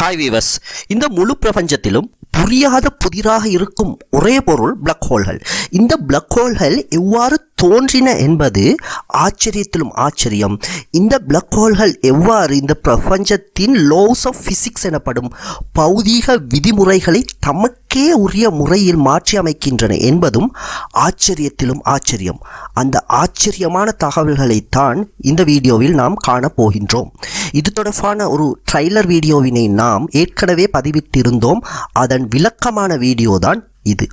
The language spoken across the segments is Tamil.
ஹாய் வீவர்ஸ் இந்த முழு பிரபஞ்சத்திலும் புரியாத புதிராக இருக்கும் ஒரே பொருள் பிளக் ஹோல்கள் இந்த பிளக் ஹோல்கள் எவ்வாறு தோன்றின என்பது ஆச்சரியத்திலும் ஆச்சரியம். இந்த பிளக் ஹோல்கள் எவ்வாறு இந்த பிரபஞ்சத்தின் லோஸ் ஆஃப் ஃபிசிக்ஸ் எனப்படும் பௌதீக விதிமுறைகளை தமக்கே உரிய முறையில் மாற்றி அமைக்கின்றன என்பதும் ஆச்சரியத்திலும் ஆச்சரியம். அந்த ஆச்சரியமான தகவல்களைத்தான் இந்த வீடியோவில் நாம் காணப் போகின்றோம். இது தொடர்பான ஒரு ட்ரைலர் வீடியோவினை நாம் ஏற்கனவே பதிவிட்டிருந்தோம். அதன் விளக்கமான வீடியோ தான் இது.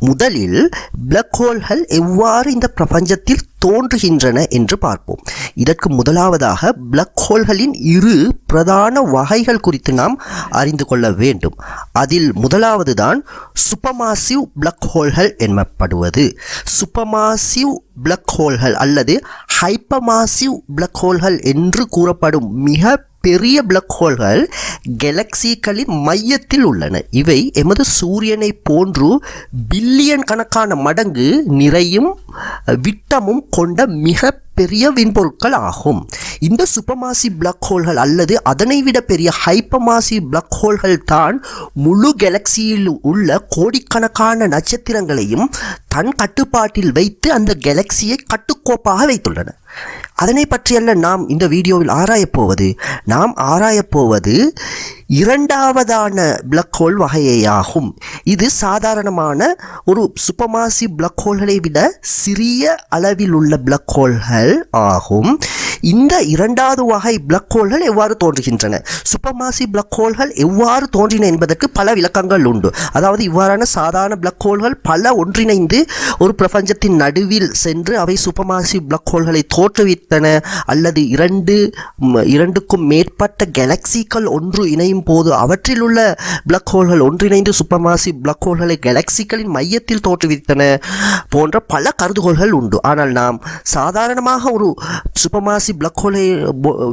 முதலில் பிளாக் ஹோல்கள் எவ்வாறு இந்த பிரபஞ்சத்தில் தோன்றுகின்றன என்று பார்ப்போம். இதற்கு முதலாவதாக பிளக் ஹோல்களின் இரு பிரதான வகைகள் குறித்து நாம் அறிந்து கொள்ள வேண்டும். அதில் முதலாவது தான் சுப்பமாசிவ் பிளக் ஹோல்கள் எனப்படுவது. சுப்பமாசிவ் பிளக் ஹோல்கள் அல்லது ஹைப்பமாசிவ் பிளக் ஹோல்கள் என்று கூறப்படும் மிக பெரிய பிளக் ஹோல்கள் கெலக்சிகளின் மையத்தில் உள்ளன. இவை எமது சூரியனை போன்று பில்லியன் கணக்கான மடங்கு நிறையும் விட்டமும் கொண்ட மிக பெரிய விண்பொருட்கள் ஆகும். இந்த சுப்பமாசி பிளாக் ஹோல்கள் அல்லது அதனை விட பெரிய ஹைப்பமாசி பிளாக் ஹோல்கள் தான் முழு கெலக்சியில் உள்ள கோடிக்கணக்கான நட்சத்திரங்களையும் தன் கட்டுப்பாட்டில் வைத்து அந்த கெலக்சியை கட்டுக்கோப்பாக வைத்துள்ளன. அதனை பற்றியல்ல நாம் இந்த வீடியோவில் ஆராயப்போவது நாம் ஆராயப்போவது இரண்டாவதான பிளக் ஹோல் வகையாகும் இது சாதாரணமான ஒரு சுப்பமாசி பிளக் ஹோல்களை விட சிறிய அளவில் உள்ள பிளக் ஹோல்கள் ஆகும். இந்த இரண்டாவது வகை பிளக் ஹோல்கள் எவ்வாறு தோன்றுகின்றன? சுப்பமாசி பிளக் ஹோல்கள் எவ்வாறு தோன்றின என்பதற்கு பல விளக்கங்கள் உண்டு. அதாவது இவ்வாறான சாதாரண பிளக் ஹோல்கள் பல ஒன்றிணைந்து ஒரு பிரபஞ்சத்தின் நடுவில் சென்று அவை சுப்பமாசி பிளக் ஹோல்களை தோற்றுவித்தன. அல்லது இரண்டு இரண்டுக்கும் மேற்பட்ட கெலக்சிகள் ஒன்று இணையும் போது அவற்றில் உள்ள பிளக் ஹோல்கள் ஒன்றிணைந்து சுப்பமாசி பிளக் ஹோல்களை கெலக்சிகளின் மையத்தில் தோற்றுவித்தன போன்ற பல கருதுகோள்கள் உண்டு. ஆனால் நாம் சாதாரணமாக ஒரு சுப்பர்மாசி பிளக் ஹோலை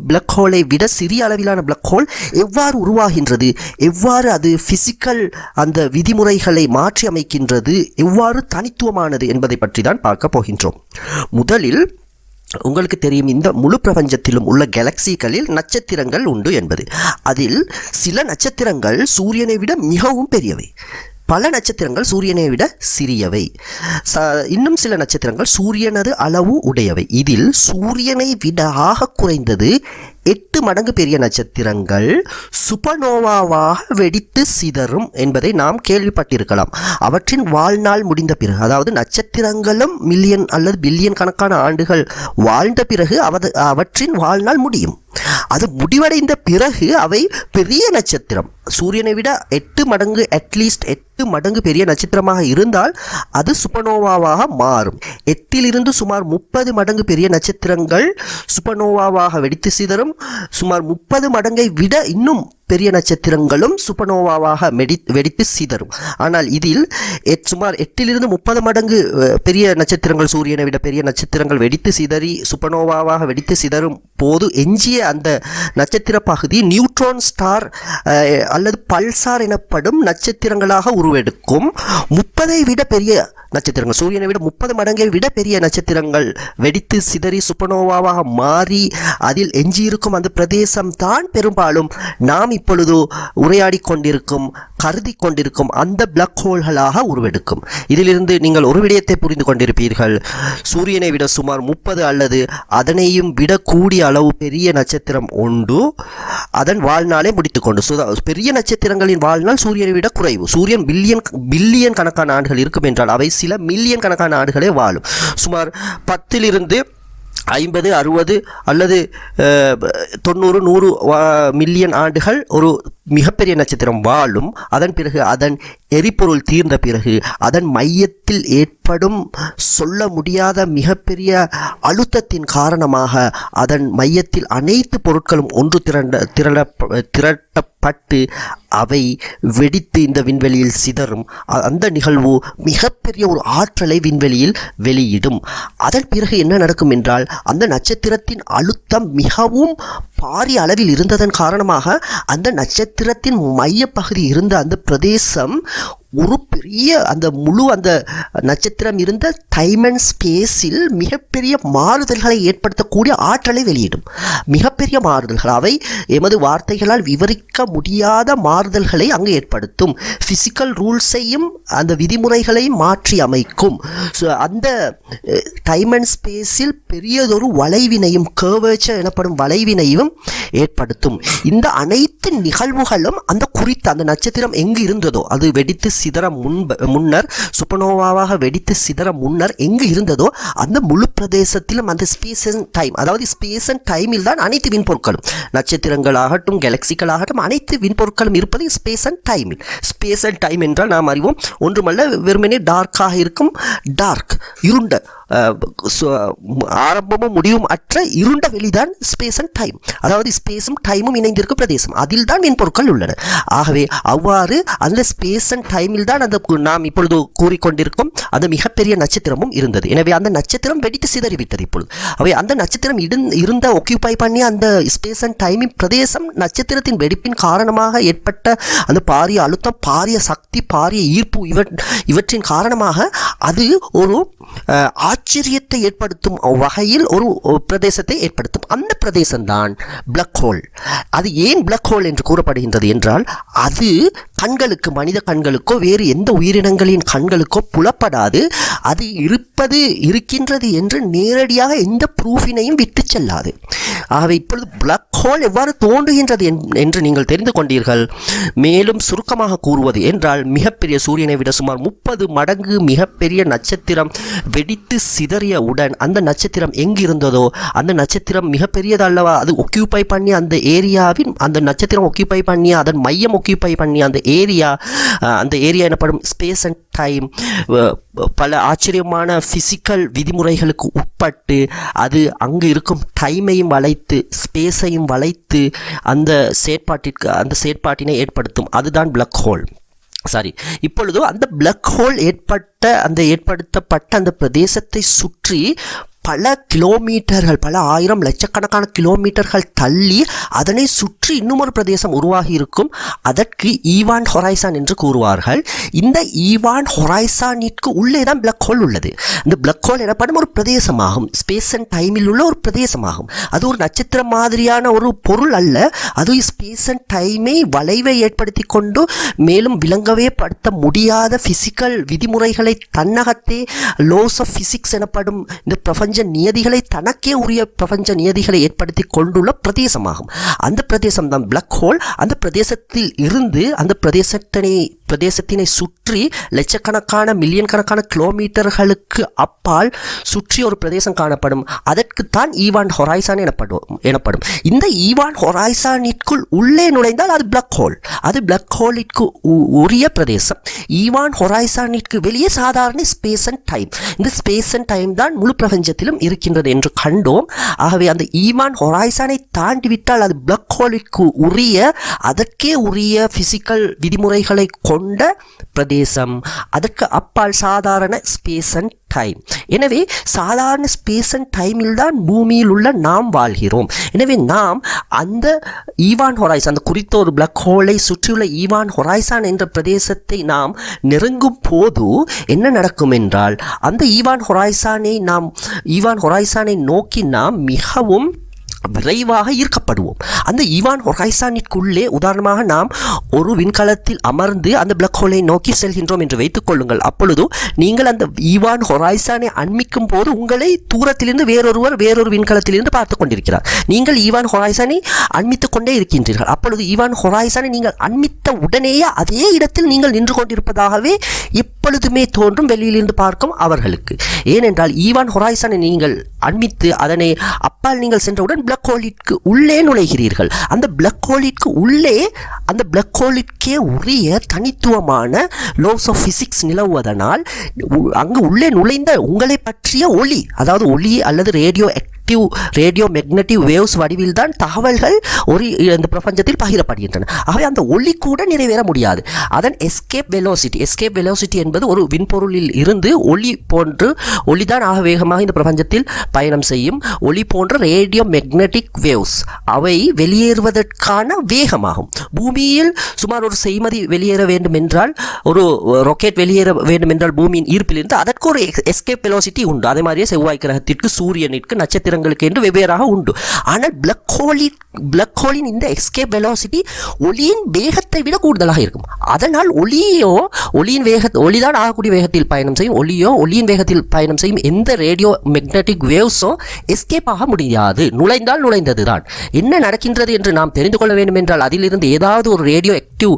பிளக் ஹோலை விட சிறிய அளவிலான பிளக் ஹோல் எவ்வாறு உருவாகின்றது? எவ்வாறு அது பிசிக்கல் அந்த விதிமுறைகளை மாற்றி அமைக்கின்றது எவ்வாறு தனித்துவமானது என்பதை பற்றி தான் பார்க்க போகின்றோம். முதலில் உங்களுக்கு தெரியும் இந்த முழு பிரபஞ்சத்திலும் உள்ள கேலக்சிகளில் நட்சத்திரங்கள் உண்டு என்பது. அதில் சில நட்சத்திரங்கள் சூரியனை விட மிகவும் பெரியவை. பல நட்சத்திரங்கள் சூரியனை விட சிறியவை. ச இன்னும் சில நட்சத்திரங்கள் சூரியனது அளவு உடையவை. இதில் சூரியனை விட ஆக குறைந்தது எட்டு மடங்கு பெரிய நட்சத்திரங்கள் சுபனோவாவாக வெடித்து சிதறும் என்பதை நாம் கேள்விப்பட்டிருக்கலாம். அவற்றின் வாழ்நாள் முடிந்த பிறகு அதாவது நட்சத்திரங்களும் மில்லியன் அல்லது பில்லியன் கணக்கான ஆண்டுகள் வாழ்ந்த பிறகு அவது அவற்றின் வாழ்நாள் முடியும். அது முடிவடைந்த பிறகு அவை பெரிய நட்சத்திரம். சூரியனை விட எட்டு மடங்கு அட்லீஸ்ட் எட்டு மடங்கு பெரிய நட்சத்திரமாக இருந்தால் அது சுபனோவாவாக மாறும். எட்டிலிருந்து சுமார் முப்பது மடங்கு பெரிய நட்சத்திரங்கள் சுபனோவாவாக வெடித்து சிதறும். சுமார் முப்பது மடங்கை விட இன்னும் பெரிய நட்சத்திரங்களும் சுப்பனோவாவாக மெடி வெடித்து சிதறும். ஆனால் இதில் எட் சுமார் எட்டிலிருந்து முப்பது மடங்கு பெரிய நட்சத்திரங்கள் சூரியனை விட பெரிய நட்சத்திரங்கள் வெடித்து சிதறி சுப்பனோவாவாக வெடித்து சிதறும் போது எஞ்சிய அந்த நட்சத்திர பகுதி நியூட்ரான் ஸ்டார் அல்லது பல்சார் எனப்படும் நட்சத்திரங்களாக உருவெடுக்கும். முப்பதை விட பெரிய நட்சத்திரங்கள் சூரியனை விட முப்பது மடங்கை விட பெரிய நட்சத்திரங்கள் வெடித்து சிதறி சுப்பனோவாவாக மாறி அதில் எஞ்சியிருக்கும் அந்த பிரதேசம் தான் பெரும்பாலும் நாம் இப்பொழுது உரையாடி கொண்டிருக்கும் கருதி கொண்டிருக்கும் அந்த பிளக் ஹோல்களாக உருவெடுக்கும். இதிலிருந்து நீங்கள் ஒரு விடயத்தை புரிந்து கொண்டிருப்பீர்கள். சூரியனை விட சுமார் முப்பது அல்லது அதனையும் விட கூடிய அளவு பெரிய நட்சத்திரம் உண்டு. அதன் வாழ்நாளை முடித்துக்கொண்டு பெரிய நட்சத்திரங்களின் வாழ்நாள் சூரியனை விட குறைவு. சூரியன் பில்லியன் பில்லியன் கணக்கான ஆண்டுகள் இருக்கும் என்றால் அவை சில மில்லியன் கணக்கான ஆண்டுகளே வாழும். சுமார் பத்திலிருந்து ஐம்பது அறுபது அல்லது தொண்ணூறு நூறு மில்லியன் ஆண்டுகள் ஒரு மிகப்பெரிய நட்சத்திரம் வாழும் அதன் பிறகு அதன் எரிபொருள் தீர்ந்த பிறகு அதன் மையத்தில் ஏற்படும் சொல்ல முடியாத மிகப்பெரிய அழுத்தத்தின் காரணமாக அதன் மையத்தில் அனைத்து பொருட்களும் ஒன்று திரண்ட திரள திரட்டப்பட்டு அவை வெடித்து இந்த விண்வெளியில் சிதறும். அந்த நிகழ்வு மிகப்பெரிய ஒரு ஆற்றலை விண்வெளியில் வெளியிடும். அதன் பிறகு என்ன நடக்கும் என்றால் அந்த நட்சத்திரத்தின் அழுத்தம் மிகவும் பாரிய அளவில் இருந்ததன் காரணமாக அந்த நட்சத்திர நட்சத்திரத்தின் மையப்பகுதி இருந்த அந்த பிரதேசம் ஒரு பெரிய அந்த முழு அந்த நட்சத்திரம் இருந்த டைம் அண்ட் ஸ்பேஸில் மிகப்பெரிய மாறுதல்களை ஏற்படுத்தக்கூடிய ஆற்றலை வெளியிடும். மிகப்பெரிய மாறுதல்கள். அவை எமது வார்த்தைகளால் விவரிக்க முடியாத மாறுதல்களை அங்கு ஏற்படுத்தும். ஃபிசிக்கல் ரூல்ஸையும் அந்த விதிமுறைகளையும் மாற்றி அமைக்கும். ஸோ அந்த டைம் அண்ட் ஸ்பேஸில் பெரியதொரு வளைவினையும் கேர்வேச்சர் எனப்படும் வளைவினையும் ஏற்படுத்தும். இந்த அனைத்து நிகழ்வுகளும் அந்த குறித்த அந்த நட்சத்திரம் எங்கு இருந்ததோ அது வெடித்து சிதற முன்ப முன்னர் சுப்பனோவாவாக வெடித்து சிதற முன்னர் எங்கு இருந்ததோ அந்த முழு பிரதேசத்திலும் அந்த ஸ்பேஸ் அண்ட் டைம் அதாவது ஸ்பேஸ் அண்ட் டைமில் தான் அனைத்து விண்பொருட்களும் நட்சத்திரங்களாகட்டும் கேலக்சிகளாகட்டும் அனைத்து விண்பொருட்களும் இருப்பது ஸ்பேஸ் அண்ட் டைமில் ஸ்பேஸ் அண்ட் டைம் என்றால் நாம் அறிவோம் ஒன்றுமல்ல வெறுமனே டார்க்காக இருக்கும் டார்க் இருண்ட ஆரம்பமும் முடிவும் அற்ற இருண்ட வெளிதான் ஸ்பேஸ் அண்ட் டைம் அதாவது ஸ்பேஸும் டைமும் இணைந்திருக்கும் பிரதேசம். அதில் தான் விண்பொருட்கள் உள்ளன. ஆகவே அவ்வாறு அந்த ஸ்பேஸ் அண்ட் டைம் டைமில் தான் அந்த நாம் இப்பொழுது கூறிக்கொண்டிருக்கும் அந்த மிகப்பெரிய நட்சத்திரமும் இருந்தது. எனவே அந்த நட்சத்திரம் வெடித்து சிதறிவிட்டது இப்பொழுது. அவை அந்த நட்சத்திரம் இருந்த- இருந்த ஒக்கியூபை பண்ணி அந்த ஸ்பேஸ் அண்ட் டைமின் பிரதேசம் நட்சத்திரத்தின் வெடிப்பின் காரணமாக ஏற்பட்ட அந்த பாரிய அழுத்தம் பாரிய சக்தி பாரிய ஈர்ப்பு இவற் இவற்றின் காரணமாக அது ஒரு ஆச்சரியத்தை ஏற்படுத்தும் வகையில் ஒரு பிரதேசத்தை ஏற்படுத்தும். அந்த பிரதேசம்தான் பிளக் ஹோல் அது ஏன் பிளக் ஹோல் என்று கூறப்படுகின்றது என்றால் அது கண்களுக்கு மனித கண்களுக்கோ வேறு எந்த உயிரினங்களின் கண்களுக்கோ புலப்படாது. அது இருப்பது இருக்கின்றது என்று நேரடியாக எந்த ப்ரூஃபினையும் விட்டு செல்லாது. ஆகவே இப்பொழுது பிளக் ஹோல் எவ்வாறு தோன்றுகின்றது என்- என்று நீங்கள் தெரிந்து கொண்டீர்கள். மேலும் சுருக்கமாக கூறுவது என்றால் மிகப்பெரிய சூரியனை விட சுமார் முப்பது மடங்கு மிகப்பெரிய நட்சத்திரம் வெடித்து சிதறிய உடன் அந்த நட்சத்திரம் எங்கிருந்ததோ? அந்த நட்சத்திரம் மிகப்பெரியது அல்லவா அது ஒக்கியூபை பண்ணி அந்த ஏரியாவின் அந்த நட்சத்திரம் ஒக்கியூபை பண்ணி அதன் மையம் ஒக்கியூபை பண்ணி அந்த ஏரியா அந்த ஏரியா எனப்படும் ஸ்பேஸ் அண்ட் டைம் பல ஆச்சரியமான ஃபிசிக்கல் விதிமுறைகளுக்கு உட்பட்டு அது அங்கு இருக்கும் டைமையும் வளைத்து ஸ்பேஸையும் வளைத்து அந்த செயற்பாட்டிற்கு அந்த செயற்பாட்டினை ஏற்படுத்தும். அதுதான் பிளக் ஹோல் சாரி இப்பொழுதோ அந்த பிளக் ஹோல் ஏற்பட்ட அந்த ஏற்படுத்தப்பட்ட அந்த பிரதேசத்தை சுற்றி பல கிலோமீட்டர்கள் பல ஆயிரம் லட்சக்கணக்கான கிலோமீட்டர்கள் தள்ளி அதனை சுற்றி இன்னும் ஒரு பிரதேசம் உருவாகி இருக்கும் அதற்கு ஈவான் ஹொரைசான் என்று கூறுவார்கள். இந்த ஈவான் ஹொரைசானிற்கு உள்ளே தான் பிளக் ஹோல் உள்ளது. இந்த பிளக் ஹோல் எனப்படும் ஒரு பிரதேசமாகும். ஸ்பேஸ் அண்ட் டைமில் உள்ள ஒரு பிரதேசமாகும். அது ஒரு நட்சத்திரம் மாதிரியான ஒரு பொருள் அல்ல. அது ஸ்பேஸ் அண்ட் டைமை வளைவை ஏற்படுத்தி கொண்டு மேலும் விளங்கவே படுத்த முடியாத ஃபிசிக்கல் விதிமுறைகளை தன்னகத்தே லோஸ் ஆஃப் ஃபிசிக்ஸ் எனப்படும் இந்த பிரபஞ்ச நியதிகளை தனக்கே உரிய பிரபஞ்ச நியதிகளை ஏற்படுத்தி கொண்டுள்ள பிரதேசமாகும். அந்த பிரதேசம் தான் பிளக் ஹோல் அந்த பிரதேசத்தில் இருந்து அந்த பிரதேசத்தினை பிரதேசத்தினை சுற்றி லட்சக்கணக்கான மில்லியன் கணக்கான கிலோமீட்டர்களுக்கு அப்பால் சுற்றி ஒரு பிரதேசம் காணப்படும். அதற்குத்தான் ஈவான் ஹொராய்சான் எனப்படும் எனப்படும். இந்த ஈவான் ஹொராய்சானிற்குள் உள்ளே நுழைந்தால் அது பிளக் ஹோல். அது பிளக் ஹோலிற்கு உரிய பிரதேசம். ஈவான் ஹொராய்சானிற்கு வெளியே சாதாரண ஸ்பேஸ் அண்ட் டைம். இந்த ஸ்பேஸ் அண்ட் டைம் தான் முழு பிரபஞ்சத்திலும் இருக்கின்றது என்று கண்டோம். ஆகவே அந்த ஈவான் ஹொராய்சானை தாண்டி விட்டால் அது பிளக் ஹோலிற்கு உரிய அதற்கே உரிய பிசிக்கல் விதிமுறைகளை கொண்டு கொண்ட பிரதேசம். அதற்கு அப்பால் சாதாரண ஸ்பேஸ் அண்ட் டைம் எனவே சாதாரண ஸ்பேஸ் அண்ட் டைமில் தான் பூமியில் உள்ள நாம் வாழ்கிறோம். எனவே நாம் அந்த ஈவான் ஹொரைஸ் அந்த குறித்த ஒரு பிளாக் ஹோலை சுற்றியுள்ள ஈவான் ஹொரைசான் என்ற பிரதேசத்தை நாம் நெருங்கும் போது என்ன நடக்கும் என்றால் அந்த ஈவான் ஹொரைசானை நாம் ஈவான் ஹொரைசானை நோக்கி நாம் மிகவும் விரைவாக ஈர்க்கப்படுவோம். அந்த ஈவான் ஹொரைசானிற்குள்ளே உதாரணமாக நாம் ஒரு விண்கலத்தில் அமர்ந்து அந்த பிளாக் ஹோலை நோக்கி செல்கின்றோம் என்று வைத்துக் கொள்ளுங்கள். அப்பொழுது நீங்கள் அந்த ஈவான் ஹொரைசானை அண்மிக்கும் போது உங்களை தூரத்திலிருந்து வேறொருவர் வேறொரு விண்கலத்திலிருந்து பார்த்து கொண்டிருக்கிறார். நீங்கள் ஈவான் ஹொரைசானை அண்மித்துக் கொண்டே இருக்கின்றீர்கள். அப்பொழுது ஈவான் ஹொரைசானை நீங்கள் அண்மித்த உடனேயே அதே இடத்தில் நீங்கள் நின்று கொண்டிருப்பதாகவே எப்பொழுதுமே தோன்றும் வெளியிலிருந்து பார்க்கும் அவர்களுக்கு. ஏனென்றால் ஈவான் ஹொரைசானை நீங்கள் அண்மித்து அதனை அப்பால் நீங்கள் சென்றவுடன் பிளக் ஹோலிற்கு உள்ளே நுழைகிறீர்கள். அந்த பிளக் ஹோலிற்கு உள்ளே அந்த பிளக் ஹோலிற்கே உரிய தனித்துவமான லோஸ் ஆஃப் பிசிக்ஸ் நிலவுவதனால் அங்கு உள்ளே நுழைந்த உங்களை பற்றிய ஒளி அதாவது ஒளி அல்லது radio active radio magnetic waves வடிவில் தான் தகவல்கள் ஒரு இந்த பிரபஞ்சத்தில் பகிரப்படுகின்றன. ஆகவே அந்த ஒளி கூட நிறைவேற முடியாது. அதன் எஸ்கேப் வெலோசிட்டி எஸ்கேப் வெலோசிட்டி என்பது ஒரு விண்பொருளில் இருந்து ஒளி போன்று ஒளிதான் ஆக வேகமாக இந்த பிரபஞ்சத்தில் பயணம் செய்யும் ஒளி போன்ற ரேடியோ மெக்னட்டிக் வேவ்ஸ் அவை வெளியேறுவதற்கான வேகமாகும். பூமியில் சுமார் ஒரு செய்மதி வெளியேற வேண்டும் என்றால் ஒரு ராக்கெட் வெளியேற வேண்டும் என்றால் பூமியின் ஈர்ப்பிலிருந்து அதற்கு ஒரு எஸ்கேப் வெலோசிட்டி உண்டு. அதே மாதிரியே செவ்வாய் கிரகத்திற்கு சூரியனிற்கு நட்சத்திரங்களுக்கு என்று வெவ்வேறாக உண்டு. ஆனால் பிளக் ஹோலின் பிளக் ஹோலின் இந்த எஸ்கேப் வெலோசிட்டி ஒளியின் வேகத்தை விட கூடுதலாக இருக்கும். அதனால் ஒளியோ ஒளியின் வேக ஒளிதான் ஆகக்கூடிய வேகத்தில் பயணம் செய்யும் ஒளியோ ஒளியின் வேகத்தில் பயணம் செய்யும் எந்த ரேடியோ மெக்னட்டிக் வேவ்ஸோ எஸ்கேப் ஆக முடியாது. நுழைந்தால் நுழைந்தது தான் என்ன நடக்கின்றது என்று நாம் தெரிந்து கொள்ள வேண்டும் என்றால் அதிலிருந்து ஏதாவது ஒரு radio active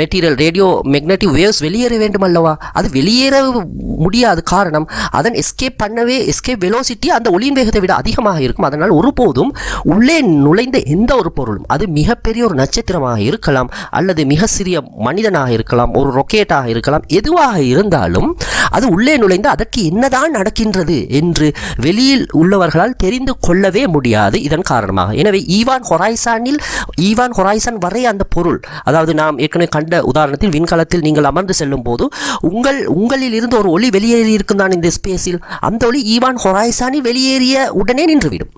material radio magnetic waves வெளியேற வேண்டும் அல்லவா? அது வெளியேற முடியாது காரணம் அதன் எஸ்கேப் பண்ணவே எஸ்கேப் வெலோசிட்டி அந்த ஒளியின் வேகத்தை விட அதிகமாக இருக்கும். அதனால் ஒருபோதும் உள்ளே நுழைந்த எந்த ஒரு பொருளும் அது மிகப்பெரிய ஒரு நட்சத்திரமாக இருக்கலாம் அல்லது மிக சிறிய மனிதனாக இருக்கலாம் ஒரு ரொக்கேட்டாக இருக்கலாம் எதுவாக இருந்தாலும் அது உள்ளே நுழைந்து அதற்கு என்னதான் நடக்கின்றது என்று வெளியில் உள்ளவர்களால் தெரிந்து கொள்ளவே முடியாது இதன் காரணமாக. எனவே ஈவான் ஹொராய்சானில் ஈவான் ஹொராய்சான் வரை அந்த பொருள் அதாவது நாம் ஏற்கனவே கண்ட உதாரணத்தில் விண்கலத்தில் நீங்கள் அமர்ந்து செல்லும் போது உங்கள் உங்களில் இருந்து ஒரு ஒளி வெளியேறி இருக்கும் தான் இந்த ஸ்பேஸில் அந்த ஒளி ஈவான் ஹொராய்சானில் வெளியேறிய உடனே நின்றுவிடும்.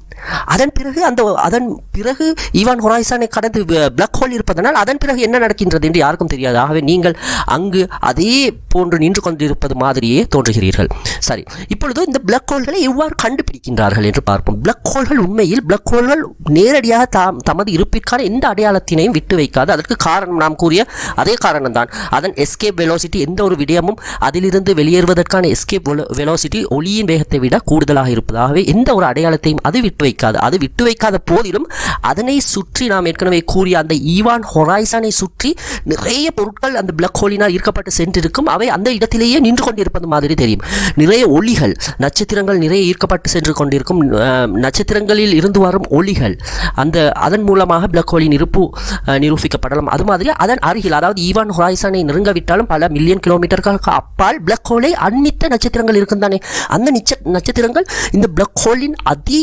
அதன் பிறகு அந்த அதன் பிறகு ஈவான் ஹொராய்சானை கடந்து பிளாக் ஹோல் இருப்பதனால் அதன் பிறகு என்ன நடக்கின்றது என்று யாருக்கும் தெரியாது. ஆகவே நீங்கள் அங்கு அதே போன்று நின்று கொண்டிருப்பது மாதிரியே தோன்றுகிறீர்கள். சரி. இப்பொழுது இந்த பிளாக் ஹோல்களை எவ்வாறு கண்டுபிடிக்கின்றார்கள் என்று பார்ப்போம். பிளாக் ஹோல்கள் உண்மையில் பிளாக் ஹோல்கள் நேரடியாக தாம் தமது இருப்பிற்கான எந்த அடையாளத்தினையும் விட்டு வைக்காது. அதற்கு காரணம் நாம் கூறிய அதே காரணம்தான். அதன் எஸ்கேப் வெலோசிட்டி எந்த ஒரு விடயமும் அதிலிருந்து வெளியேறுவதற்கான எஸ்கேப் வெலோசிட்டி ஒளியின் வேகத்தை விட கூடுதலாக இருப்பதாகவே எந்த ஒரு அடையாளத்தையும் அது விட்டு வைக்காது. அது விட்டு வைக்காத போதிலும் அதனை சுற்றி நாம் ஏற்கனவே கூறிய அந்த ஈவான் ஹொரைசானை சுற்றி நிறைய பொருட்கள் அந்த பிளக் ஹோலினால் ஈர்க்கப்பட்டு சென்றிருக்கும். அவை அந்த இடத்திலேயே நின்று கொண்டிருப்பது மாதிரி தெரியும். நிறைய ஒளிகள் நட்சத்திரங்கள் நிறைய ஈர்க்கப்பட்டு சென்று கொண்டிருக்கும். நட்சத்திரங்களில் இருந்து வரும் ஒளிகள் அந்த அதன் மூலமாக பிளக் ஹோலின் இருப்பு நிரூபிக்கப்படலாம். அது மாதிரி அதன் அருகில் அதாவது ஈவான் ஹொரைசானை நெருங்கவிட்டாலும் பல மில்லியன் கிலோமீட்டர்களுக்கு அப்பால் பிளக் ஹோலை அன்னித்த நட்சத்திரங்கள் இருக்கும் தானே அந்த நிச்ச நட்சத்திரங்கள் இந்த பிளாக் ஹோலின் அதி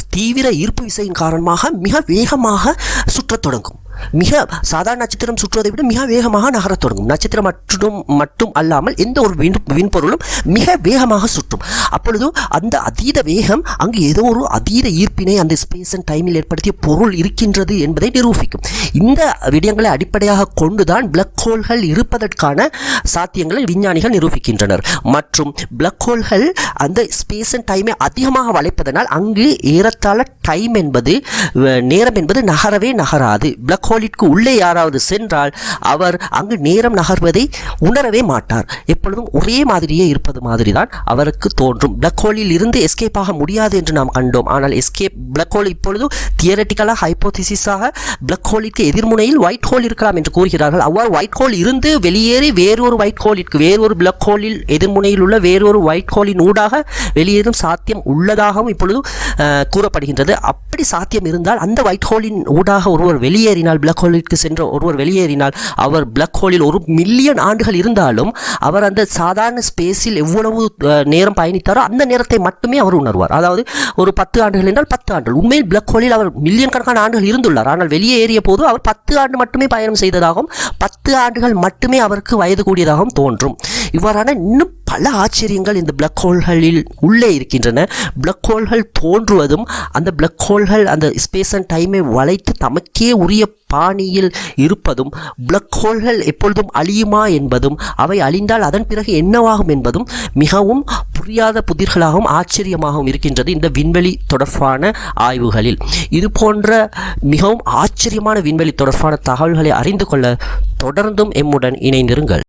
தீவிர ஈர்ப்பு விசையின் காரணமாக மிக வேகமாக சுற்றத் தொடங்கும். மிக சாதாரண நட்சத்திரம் சுற்றுவதை விட மிக வேகமாக நகரத் தொடங்கும். நட்சத்திரம் மற்றும் மட்டும் அல்லாமல் எந்த ஒரு விண் விண்பொருளும் மிக வேகமாக சுற்றும். அப்பொழுது அந்த அதீத வேகம் அங்கு ஏதோ ஒரு அதீத ஈர்ப்பினை அந்த ஸ்பேஸ் அண்ட் டைமில் ஏற்படுத்திய பொருள் இருக்கின்றது என்பதை நிரூபிக்கும். இந்த விடயங்களை அடிப்படையாக கொண்டுதான் பிளக் ஹோல்கள் இருப்பதற்கான சாத்தியங்களை விஞ்ஞானிகள் நிரூபிக்கின்றனர். மற்றும் பிளக் ஹோல்கள் அந்த ஸ்பேஸ் அண்ட் டைமை அதிகமாக வளைப்பதனால் அங்கு ஏறத்தாழ டைம் என்பது நேரம் என்பது நகரவே நகராது. பிளாக் ஹோலிற்கு உள்ளே யாராவது சென்றால் அவர் அங்கு நேரம் நகர்வதை உணரவே மாட்டார். எப்பொழுதும் ஒரே மாதிரியே இருப்பது மாதிரி தான் அவருக்கு தோன்றும். பிளாக் ஹோலில் இருந்து எஸ்கேப் ஆக முடியாது என்று நாம் கண்டோம். ஆனால் எஸ்கேப் பிளாக் ஹோல் இப்பொழுது தியரட்டிக்கலாக ஹைப்போதிசிஸாக பிளாக் ஹோலிற்கு எதிர்முனையில் ஒயிட் ஹோல் இருக்கலாம் என்று கூறுகிறார்கள். அவ்வாறு ஒயிட் ஹோல் இருந்து வெளியேறி வேறொரு ஒயிட் ஹோலிற்கு வேறொரு பிளாக் ஹோலில் எதிர்முனையில் உள்ள வேறொரு ஒயிட் ஹோலின் ஊடாக வெளியேறும் சாத்தியம் உள்ளதாகவும் இப்பொழுது கூற கூறப்படுகின்றது அப்படி சாத்தியம் இருந்தால் அந்த ஒயிட் ஹோலின் ஊடாக ஒருவர் வெளியேறினால் பிளக் ஹோலிற்கு சென்ற ஒருவர் வெளியேறினால் அவர் பிளக் ஹோலில் ஒரு மில்லியன் ஆண்டுகள் இருந்தாலும் அவர் அந்த சாதாரண ஸ்பேஸில் எவ்வளவு நேரம் பயணித்தாரோ அந்த நேரத்தை மட்டுமே அவர் உணர்வார். அதாவது ஒரு பத்து ஆண்டுகள் என்றால் பத்து ஆண்டுகள். உண்மையில் பிளக் ஹோலில் அவர் மில்லியன் கணக்கான ஆண்டுகள் இருந்துள்ளார். ஆனால் வெளியே ஏறிய போது அவர் பத்து ஆண்டு மட்டுமே பயணம் செய்ததாகவும் பத்து ஆண்டுகள் மட்டுமே அவருக்கு வயது கூடியதாகவும் தோன்றும். இவ்வாறான இன்னும் பல ஆச்சரியங்கள் இந்த பிளக் ஹோல்களில் உள்ளே இருக்கின்றன. பிளக் ஹோல்கள் தோன்றுவதும் அந்த பிளக் ஹோல்கள் அந்த ஸ்பேஸ் அண்ட் டைமை வளைத்து தமக்கே உரிய பாணியில் இருப்பதும் பிளக் ஹோல்கள் எப்பொழுதும் அழியுமா என்பதும் அவை அழிந்தால் அதன் பிறகு என்னவாகும் என்பதும் மிகவும் புரியாத புதிர்களாகவும் ஆச்சரியமாகவும் இருக்கின்றது இந்த விண்வெளி தொடர்பான ஆய்வுகளில். இது போன்ற மிகவும் ஆச்சரியமான விண்வெளி தொடர்பான தகவல்களை அறிந்து கொள்ள தொடர்ந்தும் எம்முடன் இணைந்திருங்கள்.